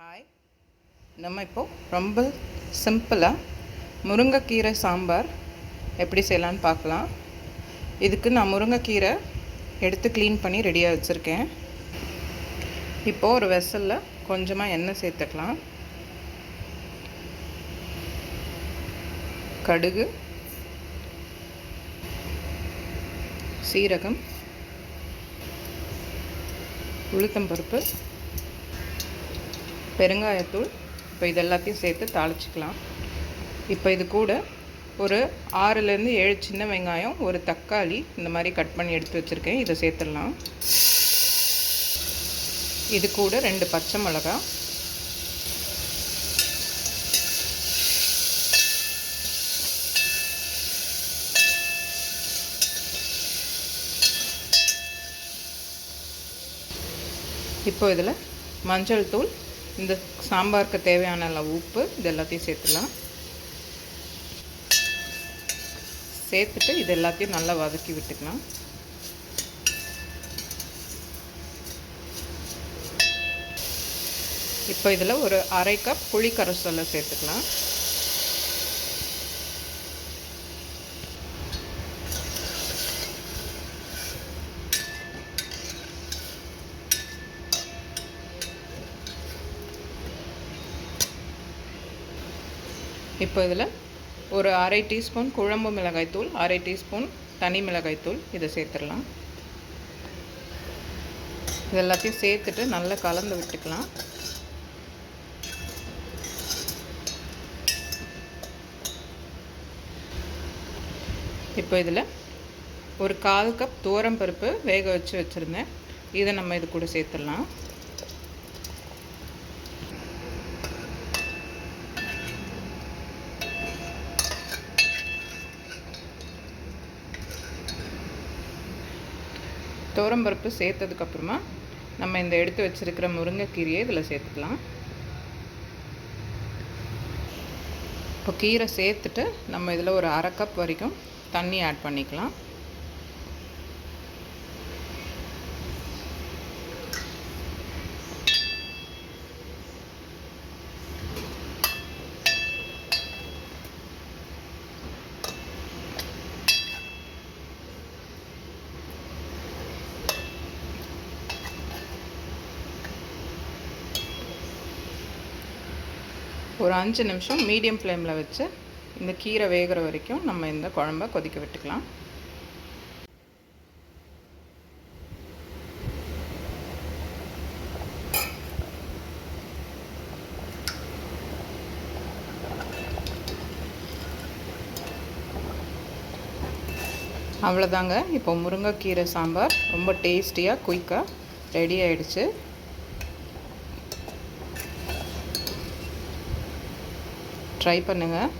Hi நம்ம இப்போது ரொம்ப சிம்பிளாக முருங்கைக்கீரை சாம்பார் எப்படி செய்யலான்னு பார்க்கலாம். இதுக்கு நான் முருங்கைக்கீரை எடுத்து க்ளீன் பண்ணி ரெடியாக வச்சுருக்கேன். இப்போது ஒரு வெசலில் கொஞ்சமாக எண்ணெய் சேர்த்துக்கலாம். கடுகு சீரகம் உளுத்தம்பருப்பு பெருங்காயத்தூள் இப்போ இது எல்லாத்தையும் சேர்த்து தாளிச்சிக்கலாம். இப்போ இது கூட ஒரு ஆறுலேருந்து ஏழு சின்ன வெங்காயம் ஒரு தக்காளி இந்த மாதிரி கட் பண்ணி எடுத்து வச்சுருக்கேன். இதை சேர்த்துடலாம். இது கூட ரெண்டு பச்சை மிளகா. இப்போ இதில் மஞ்சள் தூள் இந்த சாம்பாருக்கு தேவையான அளவு உப்பு இது எல்லாத்தையும் சேர்த்துலாம் சேர்த்துட்டு இது எல்லாத்தையும் நல்லா வதக்கி விட்டுக்கலாம். இப்போ இதில் ஒரு அரை கப் புளி கரைசலை சேர்த்துக்கலாம். இப்போ இதில் ஒரு அரை டீஸ்பூன் குழம்பு மிளகாய்த்தூள் அரை டீஸ்பூன் தனி மிளகாய்த்தூள் இதை சேர்த்துடலாம். இது எல்லாத்தையும் சேர்த்துட்டு நல்லா கலந்து விட்டுக்கலாம். இப்போ இதில் ஒரு கால் கப் தூரம் பருப்பு வேக வச்சு வச்சுருந்தேன். இதை நம்ம இது கூட சேர்த்துடலாம். பருப்பு சேர்த்ததுக்கப்புறமா நம்ம இந்த எடுத்து வச்சுருக்கிற முருங்கைக்கீரையை இதில் சேர்த்துக்கலாம். இப்போ கீரை சேர்த்துட்டு நம்ம இதில் ஒரு அரை கப் வரைக்கும் தண்ணி ஆட் பண்ணிக்கலாம். ஒரு அஞ்சு நிமிஷம் மீடியம் ஃப்ளேமில் வச்சு இந்த கீரை வேகிற வரைக்கும் நம்ம இந்த குழம்ப கொதிக்க விட்டுக்கலாம். அவ்வளோதாங்க இப்போ முருங்கைக்கீரை சாம்பார் ரொம்ப டேஸ்டியாக குயிக்காக ரெடி ஆகிடுச்சு ட்ரை பண்ணுங்கள்